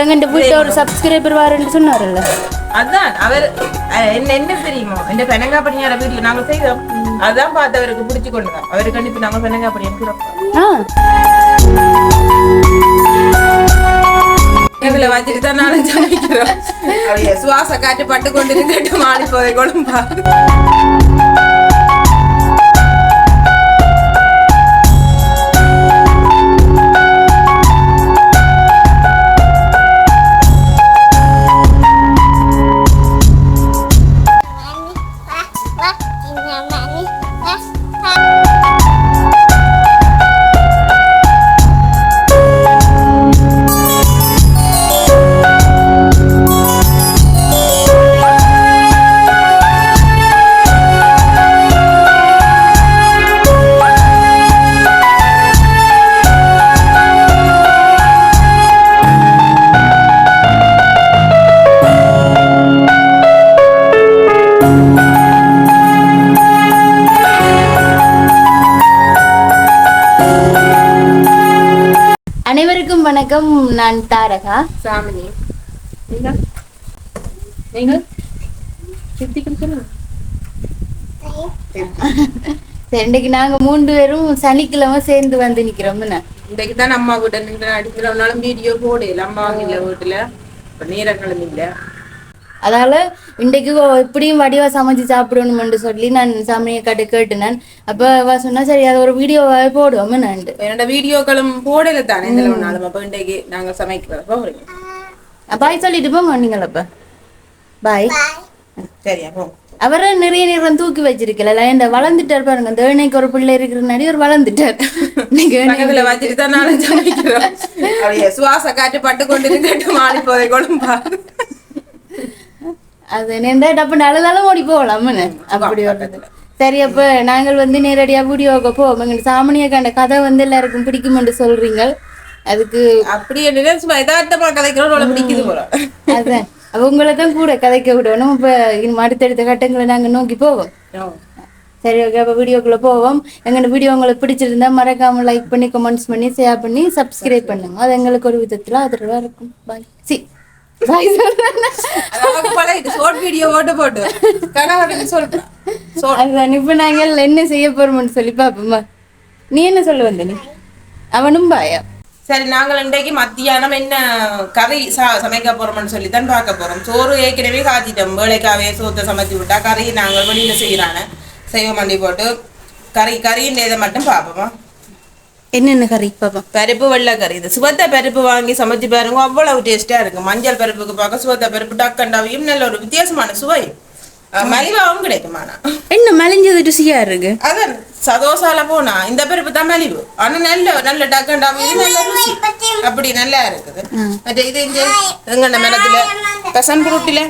அன்றைக்கு அங்கே இந்த வீட்டில் ஒரு சப்ஸ்கிரைபர் வாரன்னு சொன்னார்ல அதான் அவர் என்ன என்ன தெரியுமோ? இந்த பெனங்கா பணியார வீடியோ நாங்க செய்தோம். அதான் பார்த்து அவருக்கு பிடிச்சு கொண்டு வரோம். அவருக்கு கண்டிப்பா நாங்க பெனங்கா பணியாரம் கொடுப்போம் ஆ. இதுல வச்சுட்டு தான் நானும் சமைக்கிறோம் சுவாச காற்று பட்டு கொண்டு இருந்துட்டு மாறி போதை கொழும்பா. வணக்கம் நான் தாரகா. சாமினி. நீங்க? நீங்க? சித்திக்கும் சொல்லுங்க. சரி இன்னைக்கு நாங்க மூன்று பேரும் சனிக்கிழமை சேர்ந்து வந்து நிக்கிறோம் என்ன இன்றைக்கு தான் அம்மா வீட்டை நின்று அடிக்கிறவனாலும் வீடியோ போடல. அம்மா இல்ல வீட்டுல. இப்ப நேரங்களும் இல்ல அதனால இன்றைக்கு எப்படியும் வடிவா சமைச்சு சாப்பிடணும்னு சொல்லி நான் சாமியை கட்டு கேட்டுனேன் அப்ப அவ சொன்னா சரி அது ஒரு வீடியோவாவே போடுவோம். என்னண்டு? என்னோட வீடியோக்களும் போடல தானே இந்த நாளும். அப்ப இன்றைக்கு நாங்க சமைக்கிறோம். போறீங்க பாய் சொல்லிட்டு போங்க நீங்கள அப்ப. பாய் சரியா போ அவரை நிறைய நேரம் தூக்கி வச்சிருக்கல இந்த வளர்ந்துட்டார் பாருங்க. இந்த ஏனைக்கு ஒரு பிள்ளை இருக்கிறனாடி ஒரு வளர்ந்துட்டார். பக்கத்துல வச்சுட்டு தான் நானும் சமைக்கிறோம். அப்படியே சுவாச காற்று பட்டு கொண்டு இருந்துட்டு மாறி போதை கொழும்பா. அது நேர்ந்தா டப்பு அழுதாலும் ஓடி போகலாம்னு அப்படி ஒரு சரி அப்ப நாங்கள் வந்து நேரடியா வீடியோவுக்கு போவோம். எங்க சாமணியை கண்ட கதை வந்து எல்லாருக்கும் பிடிக்கும்னு சொல்றீங்க அதுக்கு அப்படி என்ன சும்மா யதார்த்தமா கதைக்கிறோம் பிடிக்குது போல. அதான். அப்ப உங்களை தான் கூட கதைக்க விடணும். இப்ப இன்னும் அடுத்தடுத்த கட்டங்களை நாங்க நோக்கி போவோம். சரி ஓகே. அப்போ வீடியோக்குள்ள போவோம். எங்களோட வீடியோ உங்களுக்கு பிடிச்சிருந்தா மறக்காம லைக் பண்ணி கமெண்ட்ஸ் பண்ணி ஷேர் பண்ணி சப்ஸ்கிரைப் பண்ணுங்க. அது எங்களுக்கு ஒரு விதத்துல ஆதரவா இருக்கும். பாய் சி வீடியோ போட்டு என்ன செய்ய போறோம்னு சொல்லி பாப்போமா நீ என்ன சொல்ல வந்த நீ? அவனும் பாயா. சரி நாங்கள் இன்றைக்கு மத்தியானம் என்ன கறி சா சமைக்க போறோம்னு சொல்லி தான் பார்க்க போறோம். சோறு ஏற்கனவே காத்திட்டோம் வேலைக்காவே சோத்தை சமைச்சு விட்டா கறி நாங்கள் வெளியில செய்யறானே. செய்வ மண்டி போட்டு. கறி கறியின் இதை மட்டும் பார்ப்போமா என்னென்ன கறி? பாப்போம். பருப்பு வெள்ளை கறி இது சுவத்த பருப்பு வாங்கி சமைச்சு பாருங்க அவ்வளவு டேஸ்டா இருக்கு மஞ்சள் பருப்புக்கு பார்க்க சுவத்த பருப்பு டக்கண்டாவையும் நல்ல ஒரு வித்தியாசமான சுவை மலிவாவும் கிடைக்கும் ஆனா என்ன மலிஞ்சது ருசியா இருக்கு அதான் சதோசால போனா இந்த பருப்பு தான் மலிவு ஆனா நல்ல நல்ல டக்கண்டாவும் இது நல்ல ருசி அப்படி நல்லா இருக்குது மற்ற இது இங்க எங்கண்ட மரத்துல கசம்பு ரொட்டில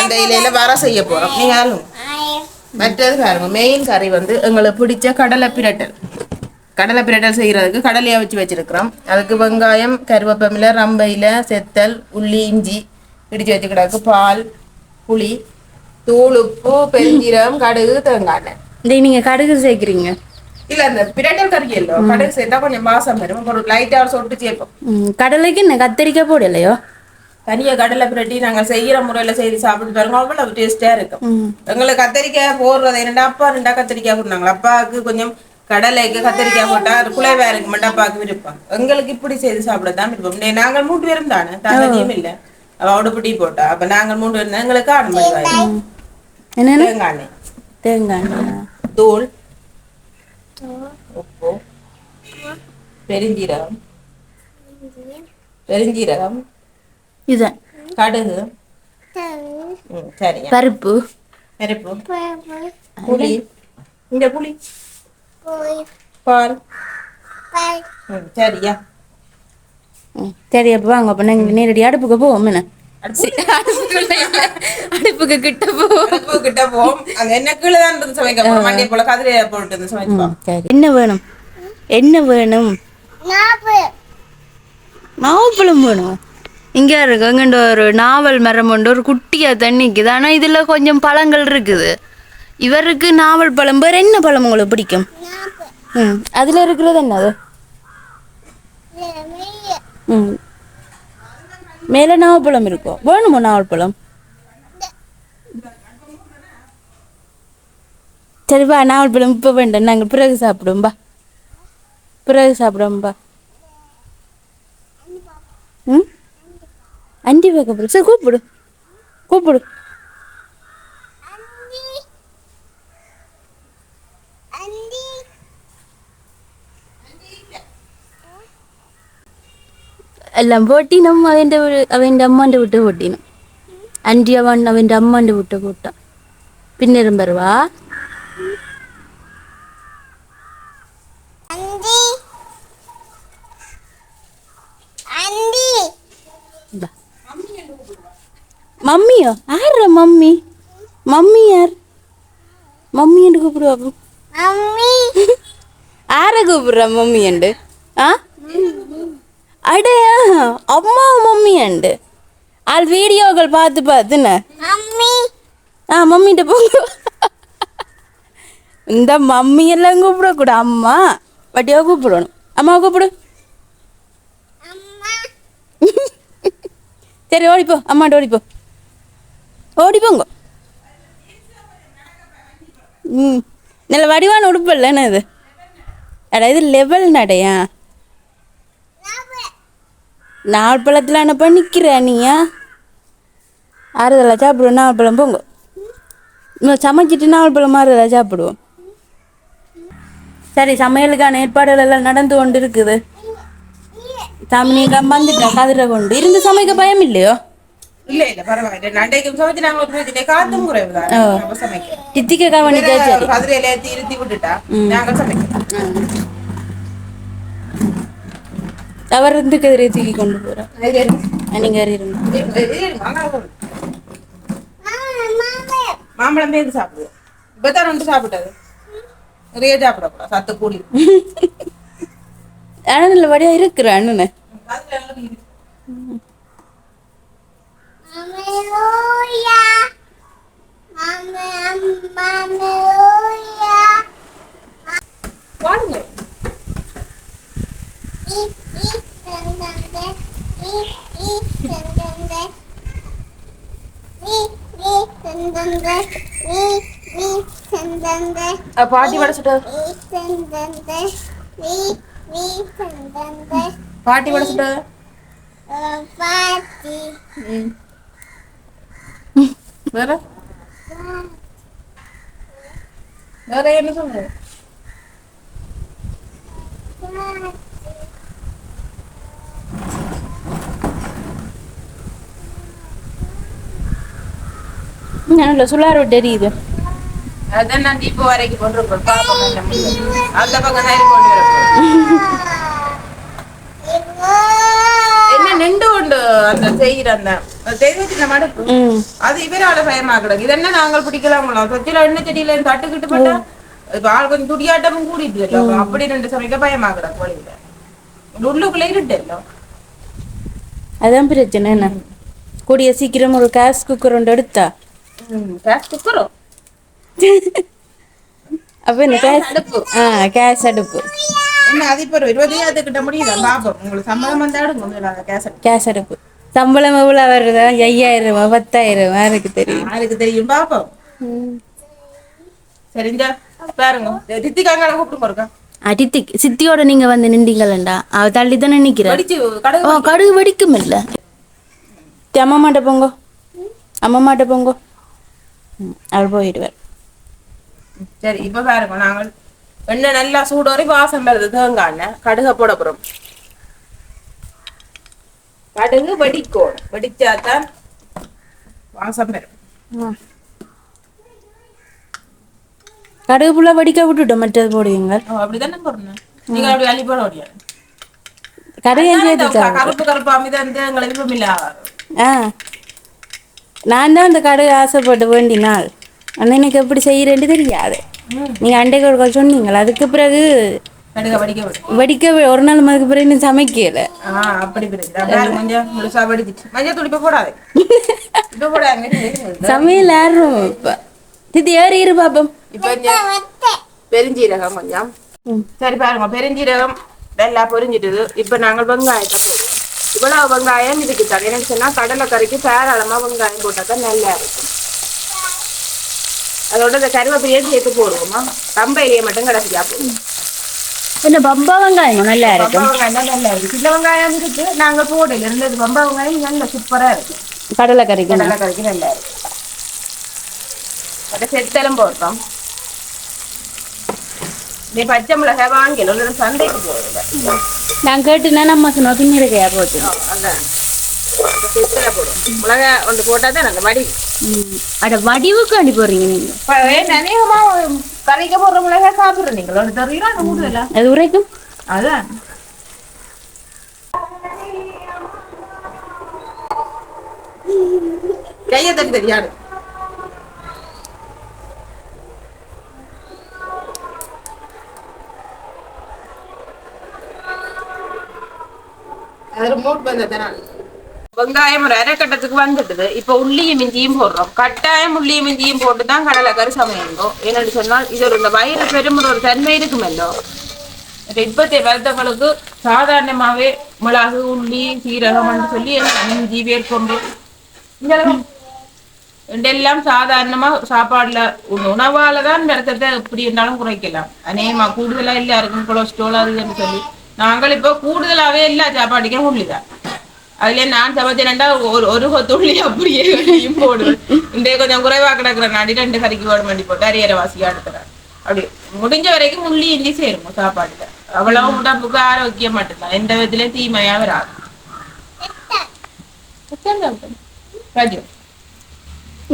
அந்த இலையில வர செய்ய போறோம் நீங்க ஆளுங்க மற்றது பாருங்க மெயின் கறி வந்து எங்களுக்கு பிடிச்ச கடலை பிரட்டல் கடலை பிரட்டல் செய்யறதுக்கு கடலையா வச்சு வச்சிருக்கிறோம். அதுக்கு வெங்காயம் கருவேப்பமில ரம்பையில செத்தல் உள்ளி இஞ்சி இடிச்சு வச்சுக்கிடாக்கு. பால் புளி தூள் உப்பு பெருஞ்சீரகம் கடுகு தேங்காய் எண்ணெய். இந்த நீங்க கடுகு சேர்க்குறீங்க. இல்ல இந்த பிரட்டல் கறி இல்லோ. கடுகு சேர்த்தா கொஞ்சம் வாசம் வரும். ஒரு லைட்டா சொட்டு சேர்ப்போம். கடலைக்கு என்ன கத்தரிக்காய் போடலையோ? தனியா கடலை பிரட்டி நாங்க செய்யற முறையில செய்து சாப்பிட்டு பாருங்க அவ்வளவு டேஸ்டா இருக்கும். எங்களுக்கு கத்திரிக்காய் போடுறது ரெண்டா அப்பா ரெண்டா கத்திரிக்காய் போடுனாங்க அப்பாவுக்கு கொஞ்சம் கடலைக்கு கத்திரிக்காய் போட்டா குலைவா இருக்கு மட்டும் அப்பாவுக்கு விருப்பம் எங்களுக்கு இப்படி செய்து சாப்பிட தான் விருப்பம். நே- நாங்கள் மூன்று பேரும் தானே? தங்கச்சியும் இல்ல. அவ உடுப்பிட்டி போட்டா. அப்ப நாங்கள் மூன்று பேரும் எங்களுக்கு ஆரம்பி என்னென்ன? தேங்காய் தேங்காய்? தூள் உப்பு. பெருஞ்சீரகம். பெருஞ்சீரகம். இதுதான் கடுகு. ம், சரியா பருப்பு. பருப்பு. புளி. இந்த புளி. பால் ம், சரியா சரி அப்போ வாங்க அப்போ நாங்கள் நேரடி அடுப்புக்கு போவோம் என்ன? அடுப்புக்கு கிட்ட போவோம். கிட்ட போம் அங்க என்ன கீழே தான் சமைக்க மண்டிய போல கதிரையா போட்டு சமைப்போம் என்ன வேணும்? என்ன வேணும்? நாவப்பழம் வேணும். இங்கே இருக்கு அங்கண்ட ஒரு நாவல் மரம் உண்டு. ஒரு குட்டியா தண்ணிக்குது. ஆனால் இதில் கொஞ்சம் பழங்கள் இருக்குது. இவருக்கு நாவல் பழம் வேறு என்ன பழம் உங்களுக்கு பிடிக்கும்? ம் அதில் இருக்கிறது என்னது? ம். மேலே நாவப்பழம் இருக்கும் வேணுமோ நாவல்பழம் சரி வா நாவல்பழம் இப்போ வேண்டாம். நாங்கள் பிறகு சாப்பிடுவோம் பா பிறகு சாப்பிடுவோம் பா ம்? அண்டி போகிறோம் சரி கூப்பிடு. கூப்பிடு. എല്ലാം പൊട്ടിനും അവൻ്റെ അവൻ്റെ അമ്മാൻ്റെ വിട്ട് പൊട്ടിനും അൻ്റെ അവൻ അവൻ്റെ അമ്മാൻ്റെ വിട്ട് പൊട്ട പിന്നേരം വരുവാ ഇതാ. മമ്മിയോ ആരാ മമ്മി മമ്മി ആർ മമ്മി ഉണ്ട് കൂപ്പിടുവാ ആരെ കൂപ്പിടുക മമ്മി ഉണ്ട് ആ அடே அம்மா மம்மி அண்டு ஆள் வீடியோக்கள் பார்த்து பார்த்துன்னு. மம்மி. ஆ மம்மிகிட்ட போங்க. இந்த மம்மி எல்லாம் கூப்பிடக்கூட அம்மா. வட்டியாக கூப்பிடணும். அம்மா கூப்பிடு. சரி ஓடிப்போ அம்மாட்ட ஓடிப்போ ஓடிப்போங்க ம். நல்ல வடிவான உடுப்பு இல்லைன்னு இது? அடா இது லெவல் நடையா? நாலு பழத்தில் அனுப்ப நிற்கிற நீயா? ஆறுதலா சாப்பிடுவோம் நாலு பழம் போங்க சமைச்சிட்டு நாலு பழம் ஆறுதலா சாப்பிடுவோம் சரி சமையலுக்கான ஏற்பாடுகள் எல்லாம் நடந்து கொண்டு இருக்குது தமிழிகம் வந்துட்டேன் கதிரை கொண்டு. இருந்து சமைக்க பயம் இல்லையோ? இல்ல இல்ல பரவாயில்ல நண்டைக்கும் சமைச்சு நாங்க ஒரு பிரச்சனை காத்தும் குறைவு தான் நம்ம சமைக்கிறோம் தித்திக்க கவனிக்கா சரி கதிரையில ஏத்தி இருத்தி விட்டுட்டா நாங்க சமைக்கிறோம் அவர் இருந்து கதிரை தூக்கி கொண்டு நீங்கள் இருந்து. மாம்பழம் பேருந்து சாப்பிடுவோம். இப்பதான் ரெண்டு சாப்பிட்டது. நிறைய சாப்பிடக்கூடாது. சத்து கூடி. நல்ல வடியாக இருக்கிற அண்ணனு. வாடுங்க பாட்டி வடை சுட்ட பாட்டி வடை சுட்ட வேற வேற என்ன சொல்ற நல்ல சுளார் தெரியுது அதான் நான் இப்போ வரைக்கும் கொண்டிருக்கோம் பாப்போம் என்ன முடியும். அந்த பக்கம் தான் கொண்டு என்ன நெண்டு உண்டு அந்த செய்கிற அந்த தெய்வத்தின மடுப்பு அது இவரால பயமா கிடக்கு இதென்ன நாங்கள் பிடிக்கலாங்களா தொச்சில எண்ணெய் செடியில தட்டுக்கிட்டு போட்டா இப்ப ஆள் கொஞ்சம் துடியாட்டமும் கூடிட்டு அப்படி ரெண்டு சமைக்க பயமா கிடக்கு வழியில உள்ளுக்குள்ள இருட்டല്ലോ அதான் பிரச்சனை என்ன கூடிய சீக்கிரம் ஒரு கேஸ் குக்கர் ஒன்று எடுத்தா கேஸ் அப்போ இந்த கேஸ் அடுப்பு ஆ கேஸ் அடுப்பு என்ன அது இப்ப ஒரு கிட்ட முடியுதா பாப்போம் உங்களுக்கு சம்மதம் வந்தா எடுங்க முதல்ல கேஸ் அடுப்பு கேஸ் அடுப்பு சம்பளம் எவ்வளோ வருதா ஐயாயிரம் பத்தாயிரம் எனக்கு தெரியும் யாருக்கு தெரியும் பாப்போம் சரிஞ்சா பாருங்க ரித்திகாங்க கூப்பிட்டு போறக்கா அடித்து சித்தியோட நீங்க வந்து நின்றீங்களா அவ தள்ளி தானே நிக்கிறா படிச்சு கடை ஓ கடுகு வெடிக்கும் இல்ல அம்மா மாட்ட போங்க அம்மா மாட்ட போங்க அவர் போயிடுவார் சரி இப்ப பாருங்க நாங்கள் எண்ணெய் நல்லா சூடோறி வாசம் வருது தேங்காய் எண்ணெய் கடுக போட போறோம். கடுகு வெடிக்கும். வெடிச்சாதான் வாசம் வரும். கடுகு புள்ள வெடிக்க விட்டுட்டோம் மற்றது போடுவீங்க. அப்படிதானே போடணும். நீங்க அப்படி அள்ளி போட முடியாது. கடுகு கருப்பு கருப்பு அமிதம் வந்து எங்களை விருப்பம் இல்ல ஆ. நான் தான் அந்த கடுகு ஆசைப்பட்டு வேண்டினாள் ஆனால் எனக்கு எப்படி செய்யறேன்னு தெரியாது. நீங்க அண்டைக்கு ஒருக்கா சொன்னீங்களா அதுக்கு பிறகு வடிக்க ஒரு நாள் அதுக்கு பிறகு இன்னும் சமைக்கல. சமையல் ஆடுறோம் இப்போ. இது ஏறி இரு பாப்போம். பெருஞ்சீரகம் கொஞ்சம். சரி பாருங்க பெருஞ்சீரகம் நல்லா பொரிஞ்சிட்டது. இப்ப நாங்கள் வெங்காயத்தை இவ்வளவு வெங்காயம் இதுக்கு தான் எனக்கு சொன்னா கடலை கறிக்கு தாராளமா வெங்காயம் போட்டா தான் நல்லா இருக்கும். அதோட இந்த கருவேப்பிலையும் சேர்த்து போடுவோமா. கம்பையிலேயே மட்டும் கடைசியா போடுவோம் இந்த பம்பா வெங்காயம்? நல்லா இருக்கும். வெங்காயம் நல்லா இருக்கு சின்ன வெங்காயம் இருக்கு. நாங்க போடல. இருந்தது பம்பா வெங்காயம் நல்ல சூப்பரா இருக்கு கடலை கறிக்கணும் கடலை கறிக்கு நல்லா இருக்கு அதை செத்தலும் போடுறோம். நீ பச்சை மிளகாய் வாங்கல ஒரு சந்தைக்கு போடுங்க நான் கேட்டுனா நம்ம சொன்ன பின்னிருக்கையா போச்சு அதான் மிளகாய் ஒன்று போட்டா தான் அந்த வடி ம். அட வடிவுக்கு அடி போடுறீங்க நீங்க அநேகமா கறிக்க போடுற மிளகாய் சாப்பிடுற நீங்கள் ஒரு தெரியும் அந்த கூடுதலா அது உரைக்கும் அதான் கையை தட்டி தெரியாது அது மூட் வந்ததுனால வெங்காயம் ஒரு அரை கட்டத்துக்கு வந்துட்டுது இப்போ உள்ளியும் மிஞ்சியும் போடுறோம். கட்டாயம் உள்ளியும் மிஞ்சியும் போட்டு தான் கடலை கறி சமையணும் என்னன்னு சொன்னால் இது ஒரு இந்த வயிறு பெருமுற ஒரு தன்மை இருக்குமல்லோ? இப்பத்தை வருத்தங்களுக்கு சாதாரணமாகவே மிளகு உள்ளி சீரகம் சொல்லி மிஞ்சி வேர்க்கொண்டு இதெல்லாம் சாதாரணமாக சாப்பாடில் சாப்பாடுல உண- தான் ரத்தத்தை எப்படி இருந்தாலும் குறைக்கலாம். அநேகமாக கூடுதலாக எல்லாருக்கும் கொலஸ்ட்ரால் அது இதுன்னு சொல்லி. நாங்கள் இப்போ கூடுதலாவே எல்லா சாப்பாட்டுக்கும் உள்ளிதான் அதுல நான் சமைச்சேன்டா ஒரு ஒரு கொத்து உள்ளி அப்படியே வெளியும் போடுவேன். இன்றைய கொஞ்சம் குறைவா கிடக்குற நாடி ரெண்டு கறிக்கு போட வேண்டி போட்டு அரியற வாசியா எடுத்துறேன் அப்படி முடிஞ்ச வரைக்கும் உள்ளி இஞ்சி சேருங்க சாப்பாட்டுல. அவ்வளவு உடம்புக்கு ஆரோக்கியம் மட்டும்தான். எந்த விதத்துலயும் தீமையா வராது. ராஜு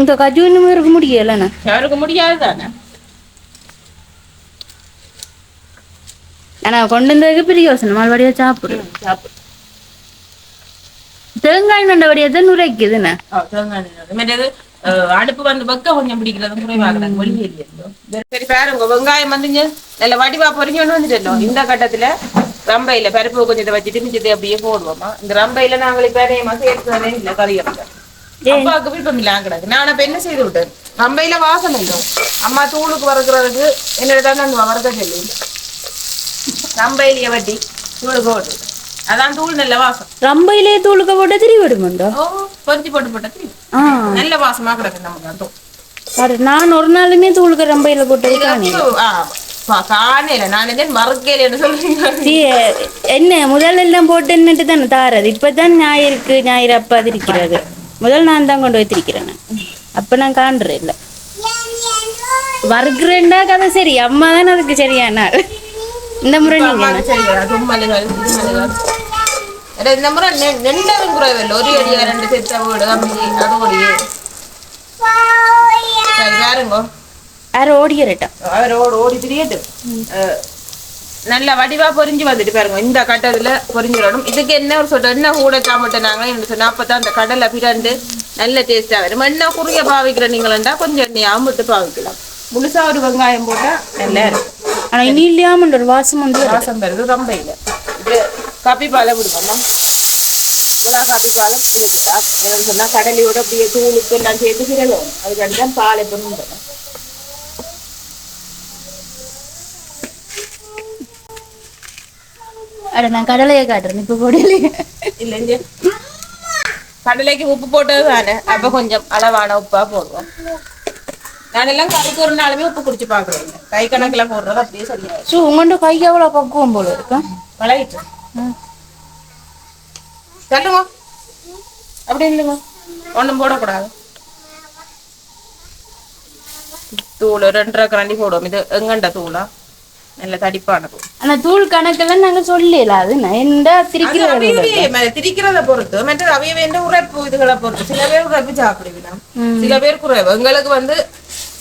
இந்த கஜு இன்னும் இருக்க முடியலண்ணா. அவருக்கு முடியாது தானே ஆனா கொண்டு வந்ததுக்கு பெரிய யோசனை மறுபடியா சாப்பிடு சாப்பிடு தேங்காய் நண்டபடியா தான் உரைக்குதுண்ணே ஆ, தேங்காய் அடுப்பு வந்து வெக்க கொஞ்சம் பிடிக்கிறது குறைவாகிறாங்க வெளியேறியோ சரி பாருங்க வெங்காயம் வந்துங்க நல்ல வடிவா பொறிஞ்சு கொண்டு வந்துட்டோம் இந்த கட்டத்துல ரம்பையில பருப்பு கொஞ்சத்தை வச்சுட்டு மிச்சத்தை அப்படியே போடுவோமா இந்த ரம்பையில நாங்கள் இப்ப சேர்த்துதானே இல்ல கறி அப்பாவுக்கு விருப்பம் இல்ல கிடக்கு நான் அப்ப என்ன செய்து விட்டேன் ரம்பையில வாசம் இல்லை அம்மா தூளுக்கு வறுக்கிறதுக்கு என்னதான் நான் வறுக்க சொல்லி ரம்பையிலேயே வட்டி தூள் போட்டு. அதான் தூள் நல்ல வாசம். ரம்பையிலே தூளுக்க போட்டு திரி விடுமுண்டோ? ஓ போட்டு போட்டா நல்ல வாசமா கிடக்கு நமக்கு அந்த அட, நான் ஒரு நாளுமே தூளுக்கு ரம்பையில காணையில நான் என்ன மறக்கலைன்னு சொல்றீங்க? சீ, என்ன முதல்ல எல்லாம் போட்டு என்னட்டு தானே தாரது? இப்பதான் ஞாயிறுக்கு ஞாயிறு அப்ப அது இருக்கிறது முதல் நான் தான் கொண்டு வைத்திருக்கிறேன். அப்ப நான் காண்றேன் இல்ல. வறுக்கிறேன்டா கதை சரி. அம்மா தானே அதுக்கு சரியான ஆள். இந்த முறை நீங்க இந்த முறை நெண்டரும் குறைவில்லை ஒரு அடியா ரெண்டு செத்த வீடு அப்படி அதோடையே சரி பாருங்க யாரும் ஓடிக்கிறட்டா அவர் ஓடி ஓடி திரியட்டு அஹ், நல்ல வடிவா பொரிஞ்சு வந்துட்டு பாருங்க இந்த கட்டத்துல பொரிஞ்சு வரணும் இதுக்கு என்ன ஒரு சொட்டு என்ன கூட சாப்பிட்டனாங்க என்று சொன்னா அப்பதான் அந்த கடலை பிரண்டு நல்ல டேஸ்டா வரும் என்ன குறுகிய பாவிக்கிற நீங்களா கொஞ்சம் எண்ணெயாவும் விட்டு பாவிக்கலாம் முழுசா ஒரு வெங்காயம் போட்டா நல்லா இருக்கும் ஆனா இனி இல்லையாம ஒரு வாசம் வந்து வருது. வாசம் வருது ரொம்ப இல்லை இது காப்பி பாலை விடுவோம் மிளகா காப்பி பாலம் இருக்குதா என்னன்னு சொன்னா கடலையோட அப்படியே தூளுக்கு எல்லாம் சேர்த்து கிடக்கும் அதுக்கு தான் பால் எப்பவும் அட நான் கடலையை காட்டுறேன். இப்ப போடலையே. இல்ல இங்க. கடலைக்கு உப்பு போட்டது தானே அப்ப கொஞ்சம் அளவான உப்பா போடுவோம். நானெல்லாம் கறிக்கு ஒரு நாளுமே உப்பு குடிச்சு பாக்குறேன் கை கணக்குல போடுறது அப்படியே சரியா சோ உங்கள்ட்ட கைக்கு எவ்வளவு பக்குவம் போல இருக்கா? பழகிட்டு. சொல்லுங்க அப்படி இல்லைங்க. ஒண்ணும் போடக்கூடாது. தூள் ரெண்டரை கரண்டி போடுவோம். இது எங்கண்ட தூளா? நல்ல தடிப்பான தூள். ஆனா தூள் கணக்கெல்லாம் நாங்க சொல்லல அது நான் என்ன திரிக்கிறது திரிக்கிறத பொறுத்து. மற்றது அவையவே இந்த உரைப்பு இதுகளை பொறுத்து. சில பேர் உரைப்பு சாப்பிடுவினா சில பேர் குறைவு. எங்களுக்கு வந்து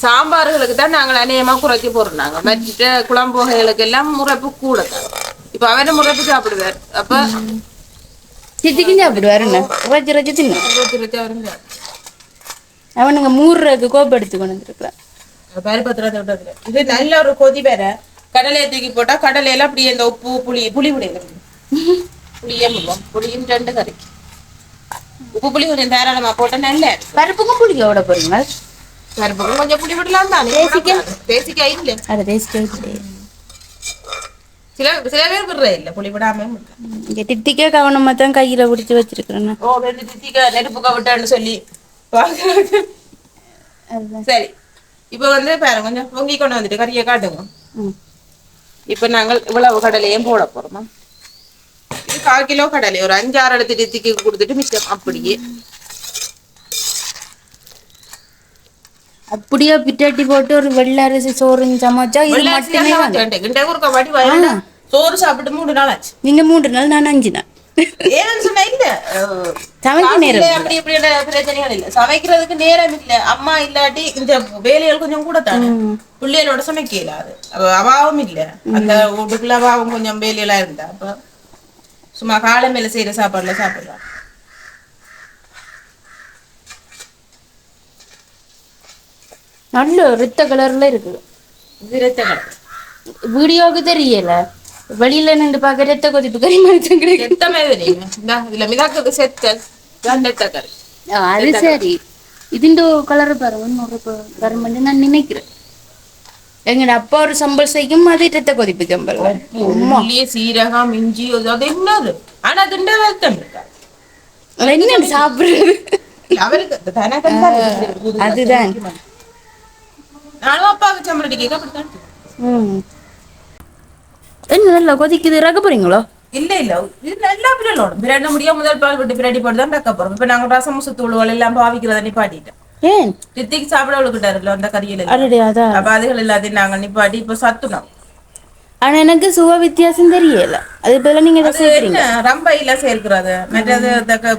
சாம்பார்களுக்கு தான் நாங்கள் அநேகமா குறைச்சி போடுறாங்க மற்ற குழம்பு வகைகளுக்கு எல்லாம் முறைப்பு கூட தான். இப்ப அவன முறைப்பு சாப்பிடுவார். அப்ப சித்திக்கும் சாப்பிடுவாருண்ணே ரஜி ரஜி தின்னு. அவனுங்க மூர்றதுக்கு கோப்பம் எடுத்து கொண்டு வந்துருக்கலாம் இது நல்ல ஒரு கொதி வேற. கடலையை தூக்கி போட்டா கடலையில அப்படியே இந்த உப்பு புளி புளி விடையில புளியே முடுவோம் புளியும் ரெண்டு கறி உப்பு புளி கொஞ்சம் தாராளமா போட்டா நல்ல பருப்புக்கும் புளிக்க விட போறீங்க. பருப்புக்கும் கொஞ்சம் புளி விடலாம் தானே தேசிக்காய் இல்ல அதை டேஸ்ட் சில சில பேர் விடுற இல்ல புளி விடாம இங்க தித்திக்க கவனமா தான் கையில பிடிச்சி வச்சிருக்கிறேன். ஓ ரெண்டு தித்திக்க நெருப்புக்க விட்டான்னு சொல்லி சரி இப்போ வந்து பாருங்க கொஞ்சம் பொங்கி கொண்டு வந்துட்டு கறியை காட்டுங்க. இப்போ நாங்கள் இவ்வளவு கடலையும் போட போறோமா இது கால் கிலோ கடலை ஒரு அஞ்சாறு எடுத்து தித்திக்கு கொடுத்துட்டு மிச்சம் அப்படியே அப்படியே பிட்டாட்டி போட்டு ஒரு வெள்ளை அரிசி சோறு சமைச்சா இது மட்டுமே வயலா சோறு சாப்பிட்டு மூணு நாள் ஆச்சு. நீங்க மூன்று நாள் நான் அஞ்சு நாள். சமைக்கிறதுக்கு நேரம் இல்ல. அம்மா இல்லாட்டி இந்த வேலைகள் கொஞ்சம் கூட தானே. பிள்ளைகளோட சமைக்க இல்லாது அவாவும் இல்ல. அந்த வீட்டுக்குள்ள அவாவும் கொஞ்சம் வேலையெல்லாம் இருந்தா. அப்ப சும்மா காலை மேல செய்யற சாப்பாடுல சாப்பிடலாம். நல்ல ரத்த கலர்ல இருக்குது இது ரத்த கடை வீடியோவுக்கு தெரியல. வெளியில நின்று பார்க்க ரத்த கொதிப்பு கறி மாதிரி கிடைக்கும் ரத்தமே இந்தா, இதுல மிதாக்குது செத்தல் ரத்த கறி. அது சரி. இதுண்டு கலர் பாருங்க இன்னொரு கருமண்டு நான் நினைக்கிறேன். எங்கட அப்பா ஒரு சம்பல் செய்யும் அது ரத்த கொதிப்பு சம்பல் உள்ளி சீரகம் இஞ்சி அது அது என்னது? ஆனா திண்ட அப்பாவுக்கு சம்பளம் கேட்க அப்படித்தான் என்ன நல்லா கொதிக்குது? ரக போறீங்களோ? இல்ல இல்ல. இது நல்லா பிறலோடும் பிறண்ட முடியும் முதல் பால் விட்டு பிராடி போட்டு தான் டக்க போறோம். இப்ப நாங்க ரசம் சுத்தூளுவல் எல்லாம் பாவிக்கிறத நிப்பாட்டிட்டோம். ஏன்? ரித்திக்கு சாப்பிட விழுக்கிட்டாருல அந்த கறியில அப்ப அதுகள் எல்லாத்தையும் நாங்க நிப்பாட்டி இப்ப சத்துனோம். ஆனா எனக்கு சுவ வித்தியாசம் தெரியல. அது பதிலா நீங்க இதை சேர்க்கிறீங்க என்ன ரம்பையில சேர்க்கிறது. மற்றது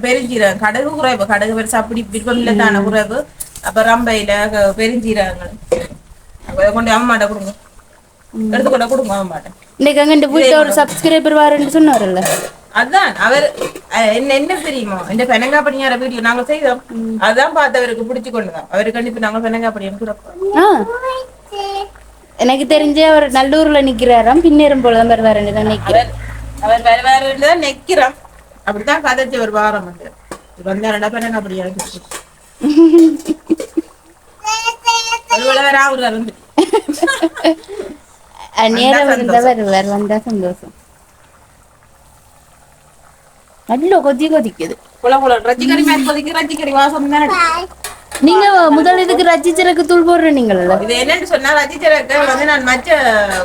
பெருஞ்சீரகம். கடுகு குறைவு கடுகு பெருசா அப்படி விருப்பம் இல்ல தானே குறைவு அப்ப ரம்பையில பெருஞ்சீரகங்கள். இதை கொண்டு அம்மாட்ட கொடுங்க. எடுத்து கொண்டு கொடுங்க அம்மாட்ட. இன்னைக்கு அங்க இந்த வீட்டுல ஒரு சப்ஸ்கிரைபர் வாரன்னு சொன்னார்ல அதான் அவர் என்ன என்ன தெரியுமோ? இந்த பெனங்கா பணியார வீடியோ நாங்க செய்தோம். அதான் பார்த்து அவருக்கு பிடிச்சு கொண்டுதான் அவருக்கு கண்டிப்பா நாங்க பெனங்கா பணியாரம் ஆ. எனக்கு தெரிஞ்ச அவர் நல்லூர்ல நிக்கிறாராம். பின்னேறும் போலதான் வருவாருன்னு தான் நிக்கிறேன் அவர் வேற வேற தான் நெக்கிறோம் அப்படித்தான் கதைச்சு ஒரு வாரம் வந்து வந்தாரடா பெனங்கா பணியாரம் நேரம் இருந்தா வருவார் வந்தா சந்தோஷம் நல்ல கொதி கொதிக்குது நீங்க முதல் இதுக்கு ரச்சிச்சரக்கு தூள் போடுற நீங்கள்ல இது என்னன்னு சொன்னா ரஜிச்சரக்க வந்து நான் மச்ச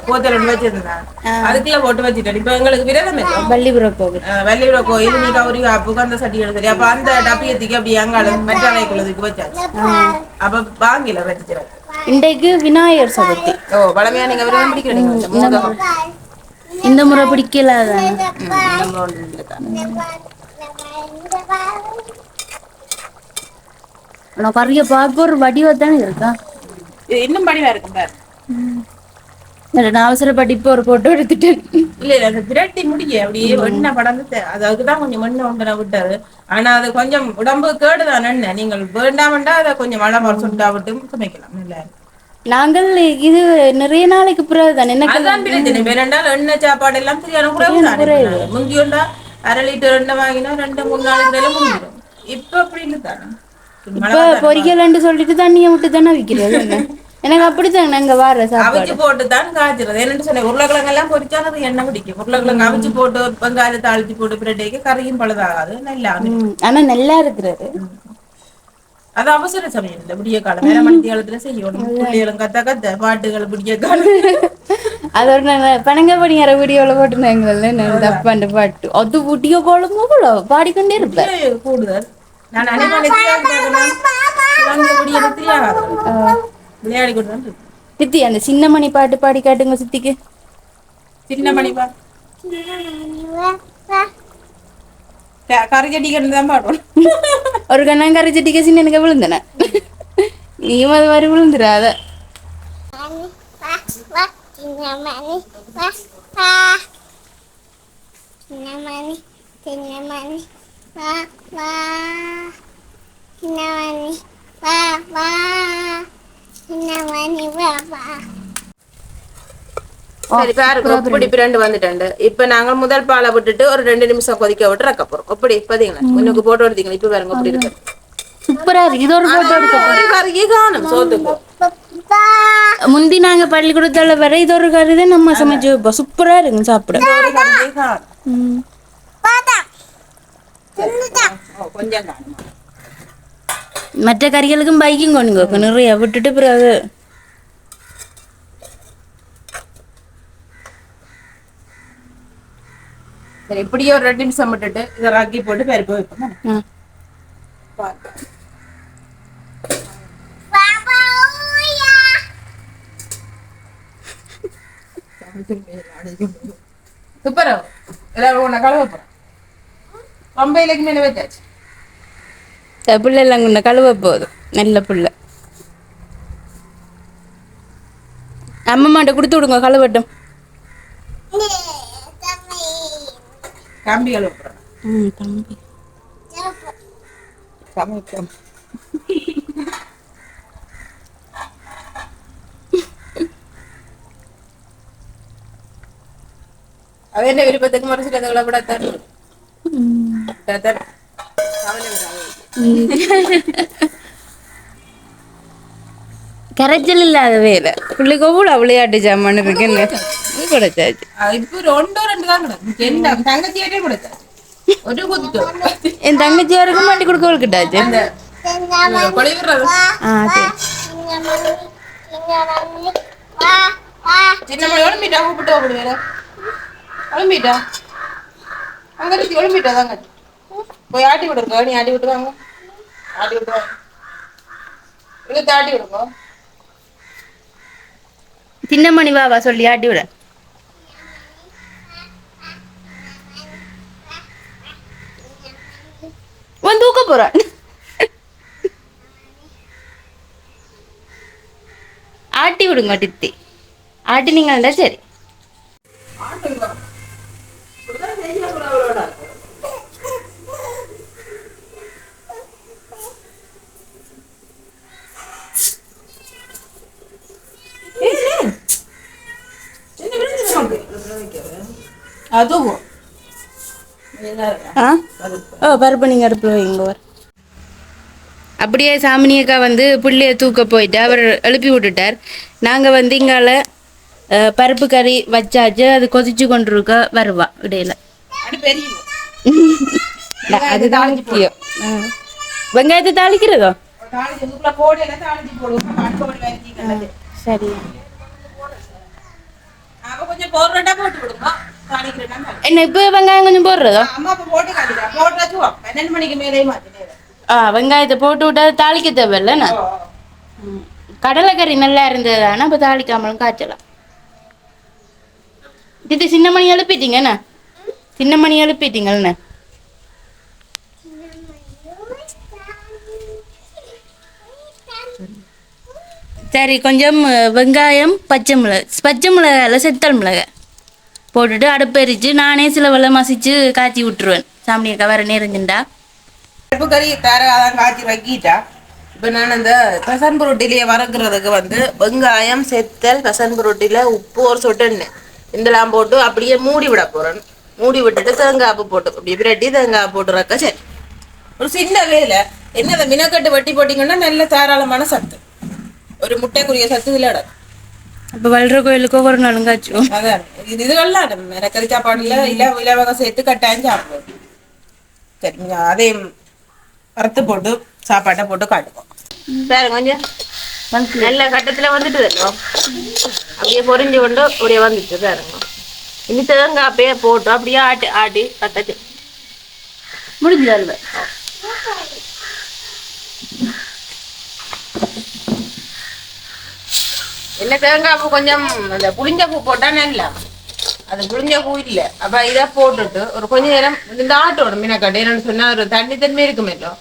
கோத்தல் ஒன்று வச்சிருந்தேன் அதுக்குள்ள போட்டு வச்சுட்டேன் இப்ப எங்களுக்கு விரதம் போகுது அஹ் வெள்ளியூர கோயில் நீ கௌரி காப்புக்கு அந்த சட்டி எடுத்துரு அப்ப அந்த டப்பியத்துக்கு அப்படி அங்கால மெட்டாலைக்குள்ளதுக்கு வச்சாச்சு அப்ப வாங்கில வச்சுக்கிறேன் இன்றைக்கு விநாயகர் சதுர்த்தி. ஓ பழமையா நீங்க விரதம் பிடிக்கிறீங்க இந்த முறை பிடிக்கல. ஆனா கறிய பார்க்க ஒரு வடிவா தானே இருக்கா இன்னும் படிவா இருக்கும் பாரு. நான் அவசரப்பட்டு இப்போ ஒரு போட்டோ எடுத்துட்டேன் இல்ல இல்ல அந்த பிரட்டி முடிய அப்படியே எண்ணெய் படந்து அதுக்குதான் கொஞ்சம் எண்ணெய் ஒன்றரை விட்டாரு. ஆனா அது கொஞ்சம் உடம்பு கேடுதான் எண்ணெய் நீங்கள் வேண்டாமண்டா அதை கொஞ்சம் மழை மரம் சுட்டா விட்டு சமைக்கலாம் நல்லா. நாங்கள் இது நிறைய நாளைக்கு பிறகு தான் எனக்கு அதுதான் பிரச்சனை. வேற ரெண்டால் எண்ணெய் சாப்பாடு எல்லாம் சரியான குறைவு தானே. முந்தி உண்டா அரை லிட்டர் எண்ணெய் வாங்கினா ரெண்டு மூணு நாளைக்கு மேல முடிஞ்சிடும் இப்ப அப்படி இல்லை தானே. இப்ப பொரிக்கலன்னு சொல்லிட்டு தண்ணியை விட்டு தானே விக்கிறது என்ன? எனக்கு அப்படித்தாங்க நாங்க வார சாப்பாடு. அவிச்சு போட்டு தான் காய்ச்சறது. என்னன்னு சொன்னேன் உருளைக்கிழங்கு எல்லாம் பொரிச்சா அது எண்ணெய் பிடிக்கும் உருளைக்கிழங்கு அவிச்சு போட்டு வெங்காயத்தை தாளிச்சு போட்டு பிரட்டைக்கு கறியும் பழுதாகாது. நல்லா ஆனா நல்லா இருக்கிறது. அது அவசர சமயம் இல்லை. விடிய காலம். வேற மணி காலத்துல செய்யணும். பிள்ளைகளும் கத்த கத்த பாட்டுகள் விடிய காலம். அது ஒரு நான் பனங்க படிங்கிற வீடியோல போட்டுருந்தாங்கல்ல நான் தப்பாண்டு பாட்டு. அது வீடியோ காலம் அவ்வளோ பாடிக்கொண்டே இருப்பேன் கூடுதல். நான் அனைவரும் விளையாடி கொண்டு சித்தி அந்த சின்ன மணி பாட்டு பாடி காட்டுங்க சித்திக்கு. சின்ன மணிப்பா கறி கட்டிக்கிட்டு தான் பாடுவோம். ஒரு கண்ணாங்கரை சிட்டிக்கு சின்ன எனக்கு விழுந்தன. நீயும் அது மாதிரி விழுந்துடாத. வா சின்னமணி வா வா சின்னமணி சின்னமணி வா வா சின்னமணி வா வா சின்னமணி வா வா சரி பாருங்க இப்படி பிரண்டு வந்துட்டேன் இப்ப நாங்க முதல் பாலை விட்டுட்டு ஒரு ரெண்டு நிமிஷம் கொதிக்க விட்டு ரக்க போறோம். எப்படி பாத்தீங்களா முன்னுக்கு போட்டோ எடுத்தீங்களா? இப்ப பாருங்க இப்படி இருக்கு. சூப்பரா இருக்கு. இது ஒரு போட்டோ எடுக்க காணும் சோத்துக்கு. முந்தி நாங்க பள்ளிக்கூடத்துல வர இது ஒரு கறி தான் நம்ம சமைச்சு வைப்போம். சூப்பரா இருக்கும் சாப்பிட. கொஞ்சம் காணுமா? மற்ற கறிகளுக்கும் பைக்கும் கொண்டுங்க நிறைய விட்டுட்டு பிறகு சரி இப்படியே ஒரு ரெண்டு நிமிஷம் விட்டுட்டு இதை ராக்கி போட்டு பருப்பு வைப்போம் சூப்பரோ எல்லாரும் உன்னை கலவை போறோம் பம்பையிலக்கு மேலே வச்சாச்சு பிள்ளைலாம் கொண்ட கழுவ போதும் நல்ல பிள்ளை. அம்மம்மாட்ட கொடுத்து விடுங்க கழுவட்டும். தம்பி ம் தம்பி. அவ என்ன விருப்பத்துக்கு முறைச்சிட்டு அதை விடப்படாதான் அவனை கரைச்சல் இல்லாத வேலை. பிள்ளைக்கு கூட விளையாட்டு ஜாமான் இருக்குன்னு கிடைச்சாச்சு இப்போ ரெண்டோ ரெண்டு தான் கிடைக்கும் தங்கச்சியாட்டே கிடைச்சாச்சு ஒரு குத்து என் தங்கச்சி யாருக்கும் மாட்டி கிட்டாச்சு ஒளிம்பிட்டா கூப்பிட்டு ஒளிம்பிட்டா அங்கிட்டு ஒளிம்பிட்டா போய் ஆட்டி விடுங்க நீ ஆட்டி விட்டு வாங்க. ஆட்டி விட்டு வாங்க. இழுத்து ஆட்டி விடுங்க சின்னமணி வா வா சொல்லி ஆட்டி விட. வந்து தூக்க போறான் ஆட்டி விடுங்க டித்தி. ஆட்டினீங்கன்னா சரி. அதுவும். ஆ? ஓ பருப்பு நீங்கள் அடுப்பில் வைங்க வர அப்படியே சாமினி அக்கா வந்து புள்ளைய தூக்க போயிட்டு அவர் எழுப்பி விட்டுட்டார். நாங்கள் வந்து இங்கால அஹ், பருப்பு கறி வச்சாச்சு அது கொதிச்சு கொண்டிருக்க வருவா இடையில. அது அதுதான் முக்கியம். வெங்காயத்தை தாளிக்கிறதோ. சரி. அப்ப கொஞ்சம் போட்டு விடுங்க. என்ன இப்போ வெங்காயம் கொஞ்சம் போடுறதோ ஆ வெங்காயத்தை போட்டு விட்டா தாளிக்க தேவையில்லைண்ணா. கடலைக்கறி நல்லா இருந்தது ஆனால் இப்போ தாளிக்காமலும் காய்ச்சலாம் இது சின்ன மணி எழுப்பிட்டீங்கண்ணா சின்ன மணி எழுப்பிட்டீங்கண்ணா சரி கொஞ்சம் வெங்காயம் பச்சை மிளகு பச்சை மிளகால செத்தல் மிளகாய் போட்டுட்டு அடுப்பெரிச்சு நானே சில வெள்ளம் மசிச்சு காய்ச்சி விட்டுருவேன். சாமியை கவர நேரஞ்சுண்டா அடுப்பு கறி தரகாதான் காய்ச்சி வைக்கிட்டா? இப்போ நான் அந்த பெசன்பு ரொட்டிலேயே வறுக்கிறதுக்கு வந்து வெங்காயம் செத்தல் பெசன்பு ரொட்டியில் உப்பு ஒரு சொட்டு எண்ணெய். இதெல்லாம் போட்டு அப்படியே மூடி விட போகிறேன் மூடி விட்டுட்டு தேங்காய் போட்டு அப்படி பிரட்டி தேங்காய் போட்டுறக்க சரி. ஒரு சின்ன வேலை. என்ன அந்த மினக்கட்டு வெட்டி போட்டிங்கன்னா நல்ல தாராளமான சத்து. ஒரு முட்டைக்குரிய சத்து இதில் அப்போ வளர கோயிலுக்கு அதான். இது இதுகள்லாம் நம்ம மினக்கறி சாப்பாடுல இல இலவகம் சேர்த்து கட்டாயம் சாப்பிடுவோம். சரி நான் அதையும் வறுத்து போட்டு சாப்பாட்டை போட்டு காட்டுவோம். சார் கொஞ்சம் நல்ல கட்டத்துல வந்துட்டு தரும் அப்படியே பொரிஞ்சு கொண்டு அப்படியே வந்துட்டு பாருங்க. இனி தேங்காய் அப்படியே போட்டு அப்படியே ஆட்டி ஆட்டி கட்டச்சு முடிஞ்சது இல்லை தேங்காய் பூ கொஞ்சம் அந்த புளிஞ்ச பூ போட்டா நல்லா அது புளிஞ்ச பூ இல்லை. அப்போ இதை போட்டுட்டு ஒரு கொஞ்ச நேரம் இந்த ஆட்டோடும் மீனக்கட்டை என்னன்னு சொன்னால் ஒரு தண்ணி தன்மை இருக்குமேலோ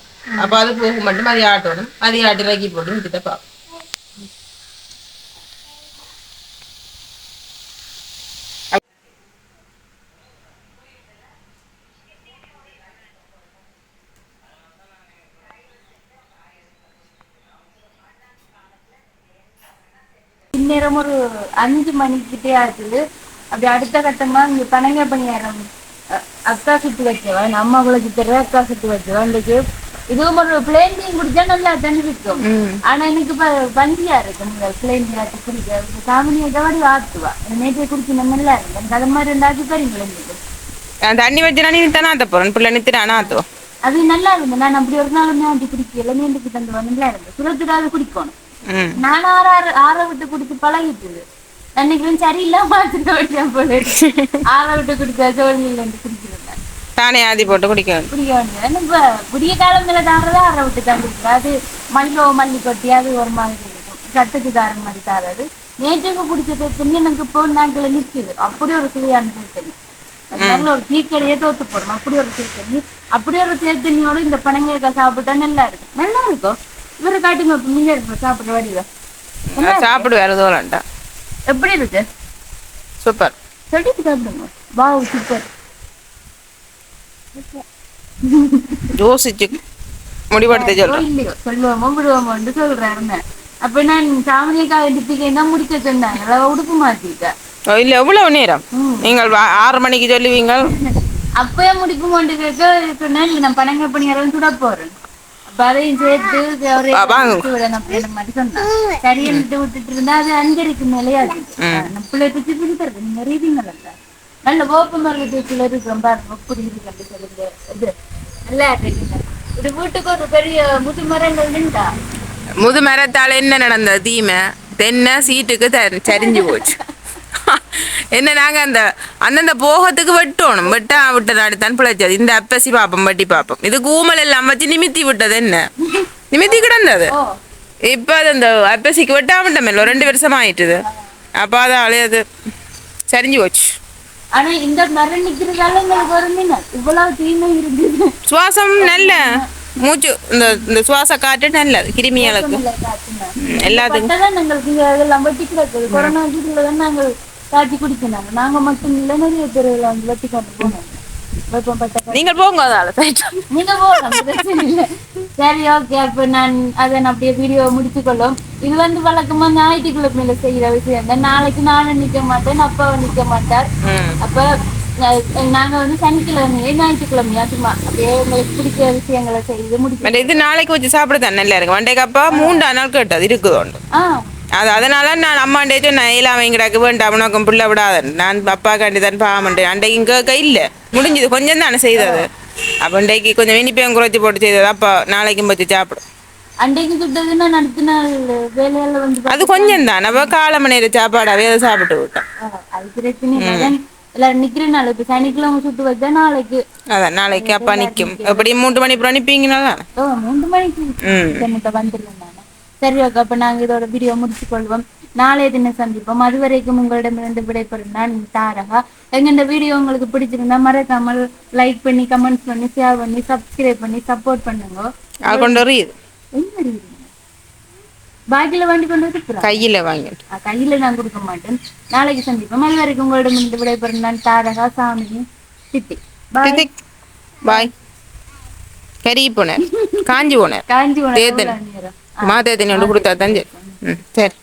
அப்போ அது போக மட்டும் அதை ஆட்டோடும் அதை ஆட்டி ரக்கி போட்டு விட்டுட்டு பார்ப்போம் இந்நேரம் ஒரு அஞ்சு மணிக்கிட்டே ஆகுது. அப்படி அடுத்த கட்டமா இங்க பனங்க பணியாரம் அக்கா சுட்டு வச்சவன் அம்மா கூட சுத்துற அக்கா சுட்டு வச்சவன் இன்றைக்கு இதுவும் ஒரு பிளேன் டீ குடிச்சா நல்லா தண்ணி இருக்கும். ஆனா எனக்கு பந்தியா இருக்கு பிளேன் டீ ஆட்டி குடிக்க. சாமினியை தவறி ஆத்துவா. நேற்று குடிச்சு நல்லா இருக்கு எனக்கு அது மாதிரி இருந்தாச்சு தெரியுங்களா எனக்கு நான் தண்ணி வச்சுனா நீ தானே ஆத்த போறேன். பிள்ளை நித்திரானா ஆத்துவோம். அது நல்லா இருந்து நான் அப்படி ஒரு நாள் ஆட்டி குடிக்கல. நீண்டுக்கு தந்து நல்லா இருந்து. சுரத்துடாது குடிக்கணும். நான் ஆற ஆற ஆற விட்டு குடிச்சு பழகிட்டுது. அன்னைக்கு சரியில்லை மாத்திர வச்சேன் போல. ஆற விட்டு குடிச்சா சோழியில் இருந்து குடிக்கிறேன் தானே ஆதி போட்டு குடிக்க வேண்டும் குடிக்க வேண்டியது. நம்ம புதிய காலத்துல தாரதா அரை விட்டு தான் குடிக்கிறோம் அது மல்லோ மல்லி கொட்டி அது ஒரு மாதிரி இருக்கும். சத்துக்கு தாரம் மாதிரி தாராது. நேற்றுக்கு குடிச்ச தண்ணி எனக்கு இப்போ நாட்கள் நிற்குது அப்படி ஒரு சுவையான தண்ணி நல்ல ஒரு தீக்கடையே தோத்து போடும் அப்படி ஒரு தீர்த்தண்ணி அப்படி ஒரு தேத்தண்ணியோட இந்த பனங்காய்க்காய் சாப்பிட்டா நல்லா இருக்கும். நல்லா இருக்கும். இவரை காட்டுங்க இப்ப நீங்க இருப்போம் சாப்பிட்ற வடிவ சாப்பிடு வேற தோலண்டா எப்படி இருக்கு? சூப்பர். சொல்லிட்டு சாப்பிடுங்க. Wow super. யோசிச்சு முடிவெடுத்து சொல்றேன். இல்லையோ சொல்லுவோமோ விடுவோமோன்னு சொல்றாருன்னு அப்ப நான் சாமினிக்காய் டிப்பிக்கு தான் முடிக்க சொன்னாங்க? அதாவது உடுப்பு ஓ, இல்ல எவ்வளவு நேரம்? நீங்கள் வா- ஆறு மணிக்கு சொல்லுவீங்க அப்பயே முடிக்குமோண்டு கேட்க சொன்னேன் இல்லை நான் பணங்க பணியாரம் சுட போறேன். அப்ப அதையும் சேர்த்து ஒரே ஆ, வாங்க. சுட்டு விடணும் அப்படின்ற மாதிரி சொன்னான் சரியன்ட்டு விட்டுட்டு இருந்தா அது அஞ்சரைக்கு மேலேயாது நம்ம பிள்ளை பிச்சு பிடிக்கிறது நீங்க ரீதிங்கள் நல்ல வேப்ப மரத்துக்குள்ள இருக்கிறோம் பாருங்க எப்படி இருக்கு சொல்லுங்க இது நல்லா இருக்கீங்க இது வீட்டுக்கு ஒரு பெரிய முது மரங்கள் நின்றா முது மரத்தால என்ன நடந்தது தீமை தென்னை சீட்டுக்கு த- சரிஞ்சு போச்சு என்ன நாங்க அந்த அந்தந்த போகத்துக்கு வெட்டணும் வெட்டா விட்ட நாடுதான் பிழைச்சது இந்த அப்பசி பாப்போம் வட்டி பாப்போம். இது கூமல் எல்லாம் வச்சு நிமித்தி விட்டது என்ன? நிமித்தி கிடந்தது? இப்ப அது அந்த அப்பசிக்கு வெட்டா விட்டமில்ல ரெண்டு வருஷம் ஆயிட்டுது அப்ப அது சரிஞ்சு போச்சு. ஆனா இந்த மரம் நிக்கிறதால உங்களுக்கு ஒரு மின்னல் இவ்வளவு தீமை இருக்குது சுவாசம் நல்ல. மூச்சு இந்த இந்த சுவாச காற்று நல்லது கிருமிகளுக்கு. இல்ல எல்லாத்துக்கும். கிடக்குது. கொரோனா நாங்கள் காய்ச்சி குடிக்கிறாங்க நாங்க மட்டும் இல்ல நிறைய பேர் வந்து வெட்டி கொண்டு போனோம் நீங்கள் போங்க நீங்க போகலாம் சரி ஓகே அப்ப நான் அதை அப்படியே வீடியோ முடிச்சுக்கொள்ளும் இது வந்து வழக்கமா ஞாயிற்றுக்கிழமையில செய்யற விஷயம் நாளைக்கு நானும் நிக்க மாட்டேன் அப்பாவும் நிக்க மாட்டார். அப்ப நாங்க வந்து சனிக்கிழமையே ஞாயிற்றுக்கிழமையா சும்மா அப்படியே உங்களுக்கு பிடிச்ச விஷயங்களை செய்து முடிச்சு இது நாளைக்கு வச்சு சாப்பிட தான் நல்லா இருக்கும் வண்டைக்கு அப்பா மூண்டா நாள் கேட்டது இருக்குது உண்டு ஆ. அது அதனால நான் அம்மாண்டே சொன்னேன் இல்லாம எங்கடாக்கு வேண்டாம் உனக்கும் பிள்ளை விடாதன் நான் அப்பா கண்டி தான் பாமண்டேன் அண்டைக்கு இங்கே இல்லை. முடிஞ்சது. கொஞ்சம் தானே செய்தது. அப்போ அண்டைக்கு கொஞ்சம் இனிப்பையும் குறைச்சி போட்டு செய்தது. அப்போ நாளைக்கும் வச்சு சாப்பிடும் அது கொஞ்சம் தான். நம்ம காலை மணி நேரம் சாப்பாடாவே அதை சாப்பிட்டு விட்டோம். இல்லை. இப்ப சனிக்கிழமை சுட்டு வச்சா நாளைக்கு. அதான் நாளைக்கு அப்பா நிற்கும் எப்படி மூன்று மணி அப்புறம் ஓ மூன்று மணிக்கு. நானு சரி ஓகே. அப்ப நாங்க இதோட வீடியோ முடிச்சு கொள்வோம். நாளைய தினம் சந்திப்போம். அது வரைக்கும் உங்களிடமிருந்து விடைபெறும் நான் தாரகா. எங்க இந்த வீடியோ உங்களுக்கு பிடிச்சிருந்தா மறக்காமல் லைக் பண்ணி கமெண்ட்ஸ் பண்ணி ஷேர் பண்ணி சப்ஸ்கிரைப் பண்ணி சப்போர்ட் பண்ணுங்க. பாக்கில வண்டி கொண்டு இருக்கிறோம் கையில் வாங்கிட்டு ஆ, கையில நான் கொடுக்க மாட்டேன். நாளைக்கு சந்திப்போம். அது வரைக்கும் உங்களிடமிருந்து விடைபெறும் நான் தாரகா சாமி சித்தி. பாய் பாய் கறி போனார் காஞ்சி போனார் காஞ்சி தேத்தன். நேரம் மாதேத்தனி ஒன்று கொடுத்தா தான் சரி ம் சரி